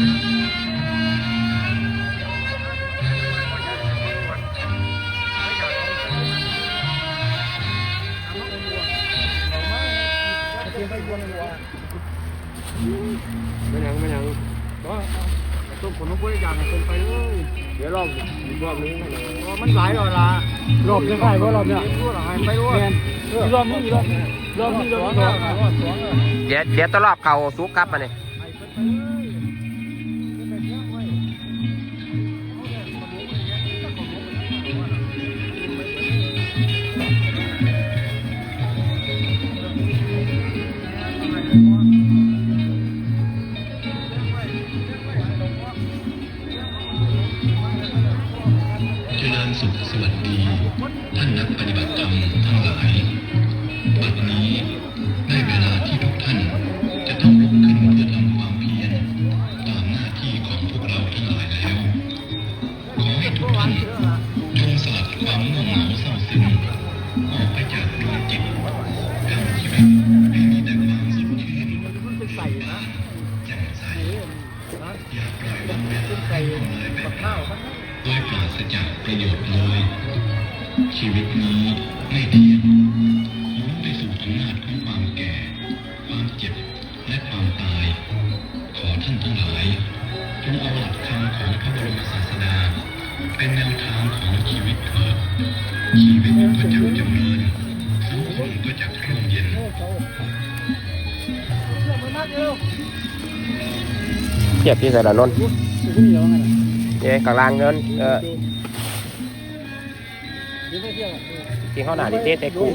ไม่ยังไม่ยังก็ต้มผลมะพร้าวอย่างเป็นไปเลยเดี๋ยวรอบอีกรอบนึงมันหลายรอบละรอบจะใช่เพราะรอบเนี้ยรอไปรู้รอบนี้รอบรอบนี้รอบนี้รอบสองเดี๋ยวเดี๋ยวตลอบเขาซุกครับมาเนี่ย สวัสดีท่านนักปฏิบัติธรรมทั้งหลายบัดนี้ได้เวลา ยปราศจากประโยชน์เลย ชีวิตนี้ไม่เที่ยงล้วนไปสู่อำนาจของความแก่ ความเจ็บและความตาย ขอท่านทั้งหลายจงเอาหลักคำของพระบรมศาสดา เป็นแนวทางของชีวิตเถิดชีวิตก็จะเริญสังคมก็จะร่มเย็นเทียบที่สระนนท์ เดี๋ยวกลางเงินเออที่เขาหนาดิเต้เต็กกู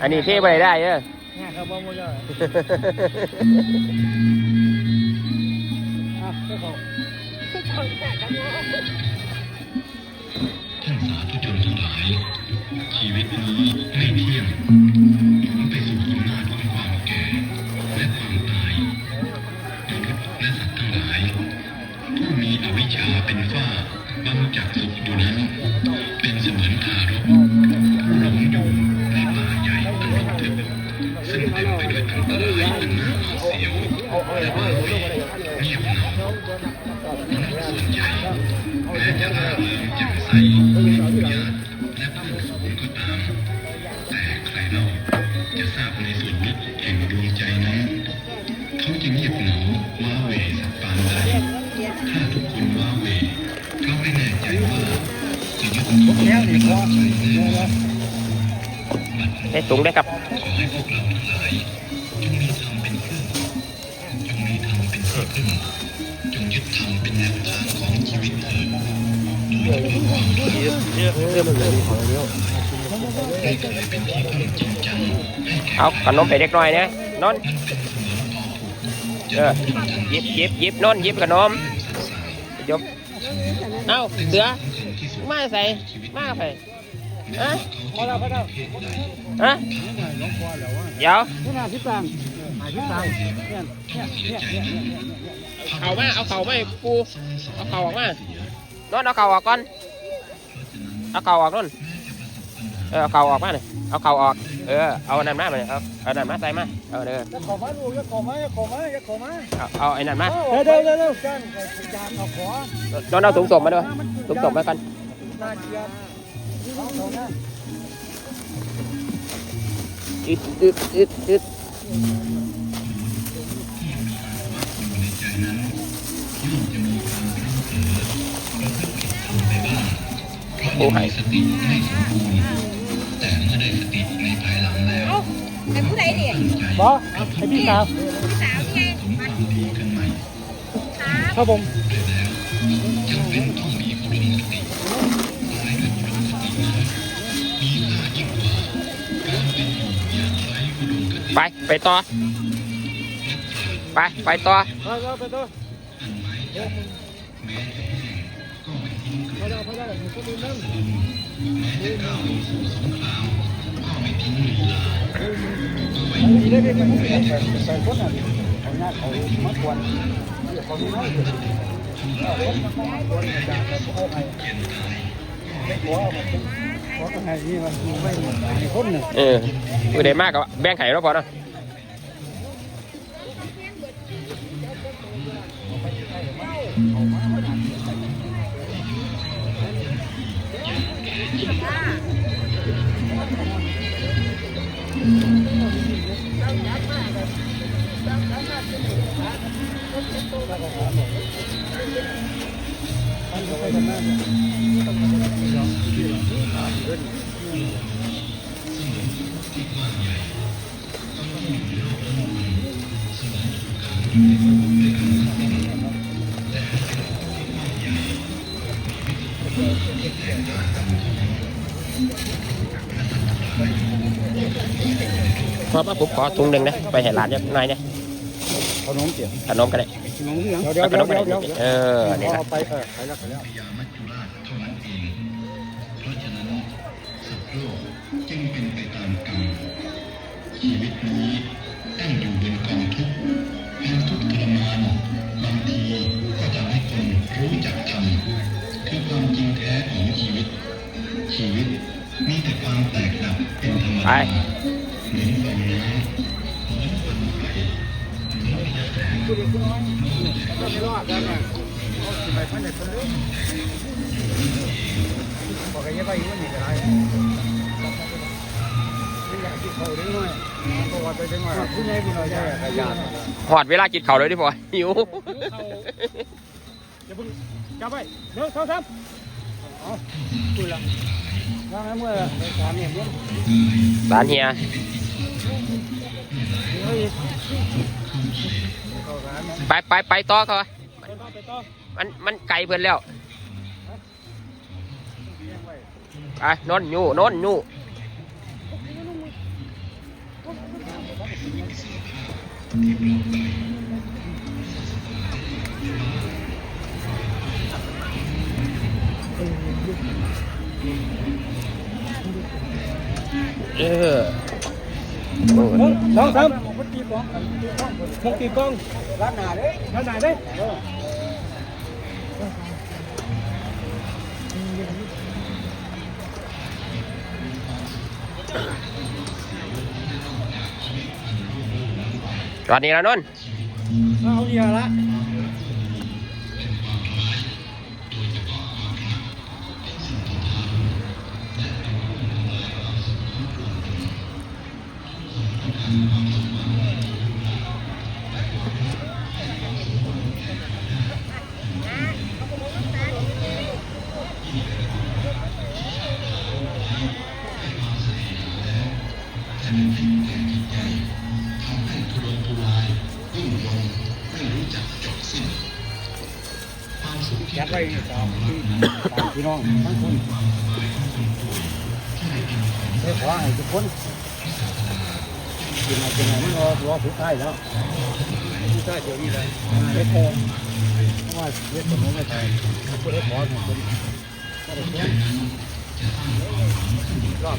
อันนี้เทไปได้เออท่านสาธุชนทั้งหลาย ชีวิตนี้ไม่เที่ยงาบังจักสุขอยู่นั้น เป็นเสมือนทารกหลงอยู่ในป่าใหญ่อันรกทึบซึ่งเต็มไปด้วยอันตรายอันน่าหวาดเสียวและว้าเหวเงียบเหงามนุษย์ส่วนใหญ่แม้จะร่าเริงแจ่มใสมีหมู่ญาติและเพื่อนฝูงก็ตาม แต่ใครเล่าจะทราบในส่วนลึกแห่งดวงใจนั้นเขาจะเงียบเหงาว้าเหวสักปานใดถ้าทุกคนว้าเหว ใจแน่นอนบัดนี้ให้สูงได้ครับขอให้พวกเราทั้งหลายจงมีธรรมเป็นเครื่องจงมีธรรมเป็นที่พึ่งจงยึดธรรมเป็นแนวทาของชีวิตเถิดโดยเฉพาะความรักได้กลายเป็นที่พึ่งจริงจังให้แก่เอาขนมไปเด็กน้อยเนี่ยนนท์มันเป็นเสมือนเออยิบยิบยิบนนท์ยิบขนมจบเอ้าเสือ มาใส่มาไปแม้ว่าเขาจะอยู่ในเพศใดฮะเดี๋ยวต้องเสียใจนั้นเอามาเอาเข่ามาให้กูเอาเข่าออกมานนท์เอาเข่าออกก่อนเอาเข่าออกนนท์เออเอาเข่าออกมาหน่อยเอาเข่าออกเออเอาอันนั้นมาเลยเอาเอาอันนั้นมาใส่มาเอาเด้อขอมาลูกอย่าขอมาอย่าขอมาอย่าขอมาเอาเอาไอ้นั่นมาเดี๋ยวเดี๋ยวเดี๋ยวกันจานเอาขอนนท์เอาถุงศพมาด้วยถุงศพมากัน น่าเกลียดเอาเขานะอึดอึดอึดอึดอยู่ในใจนั้นย่อมจะมีความร่ำเผลอประพฤติผิดธรรมไปบ้างเพราะยังมีสติไม่สมบูรณ์แต่เมื่อได้สติในภายหลังแล้วไอ้ผู้ใดเนี่ยตั้งใจบอไอพี่สาวพี่สาวไงสมความดีกันใหม่ครับผมด้วยแล้วจำเป็น ไป ไปต่อ ไป ไปต่อ ไปต่อไปต่อ อันไม้จันทร์แม้จะแห้งก็ไม่ทิ้งเก ไป ลือ ต่อไปต่อมีคนอื่นนั่ง สลุมแม้จะก้าวลงสู่สงครามก็ไม่ทิ้งลีลาไว้ มีได้ไหมมันเป็นแบบใส่คนอ่ะเขาหน้าเขามาควนเขามีน้อยอยู่คนมาควนจานเขาเอาให้ เกียนตาย ไม่ขอเอามาขอให้นี่มันไม่มีคนหนึ่ง เออมือใดมากกับแบ่งไข่แล้วพอนะเอมาผมขอถุงหนึ่งนะไปให้หลานเยอะหน่อยนะขนมเสียงขนมก็ได้ขนมเสียงเดี๋ยวเดี๋ยวขนเดี๋ยวมก็เดี๋ยวได้เดี๋ยวเออนี่ละเอาไปเออไปแล้วไปแล้วพยามัจจุราชเท่านั้นเองเพราะฉะนั้นสัตว์โลกจึงเป็นไปตามกรรมชีวิตนี้ตั้งอยู่บนกองทุกข์ความทุกข์ทรมานบางทีก็ทำให้คนรู้จักธรรมคือความจริงแท้ของชีวิต ชีวิตมีแต่ความแตกดับเป็นธรรมไปดา ไม่รอดแล้วเนี่ยเอาสิไปพันเด็กคนเลยบอกกันยังไงว่านี่ก็ได้ไม่อยากกินเขาด้วยหน่อยเพราะว่าไปจังหวัดผู้ใหญ่ผู้น้อยใหญ่ขยัน หอดเวลากินข้าวเลยดิพ่อหิว อย่าเพิ่งจับไว้เดี๋ยวเท่าทับเอาคุยละว่าไงเมื่อในการเนี่ยเมื่อ หลานเฮีย ไปไปไปต่อเขามันมันไกลเพิ่นแล้วไปนอนอยู่นอนอยู่เออสองสาม มุกตีกองมุกตีกองร้านหนาเด้ร้านหนาเด้สวัสดีแล้วนนท์เอาเยอะ ละยัดไว้สามพี่น้องทั้งคนได้ขอให้ทุกคนกินอะไรกินอะไมันรอรอสุดท้ายแล้วสุดท้ายเดี๋ยวนี้เลยไม่พอเพราะว่าเรียกสมมติไม่ได้ผู้ได้ขอของคนก็ได้แค่รอบ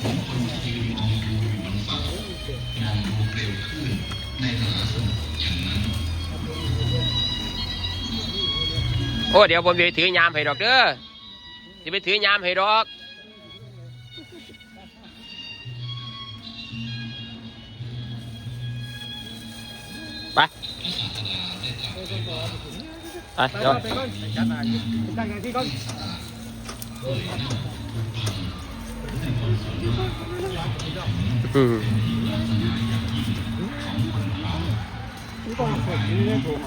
เราต่อพอท้องหิวไงนั้นโอ้เดี๋ยวผมจะไปถือยามให้ดอกเด้อจะไปถือยามให้ดอกไปไปเนาะตั้งอย่างที่ก่ อนอืมนี่ต้องฝึกนี่ต้องถูก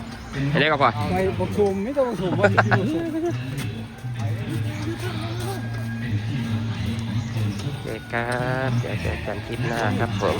อันนี้ก็พอไปประชุมไม่ต้องประชุมว่าที่บกซูมโอเคครับเดี๋ยวเจอกันคลิปหน้าครับผม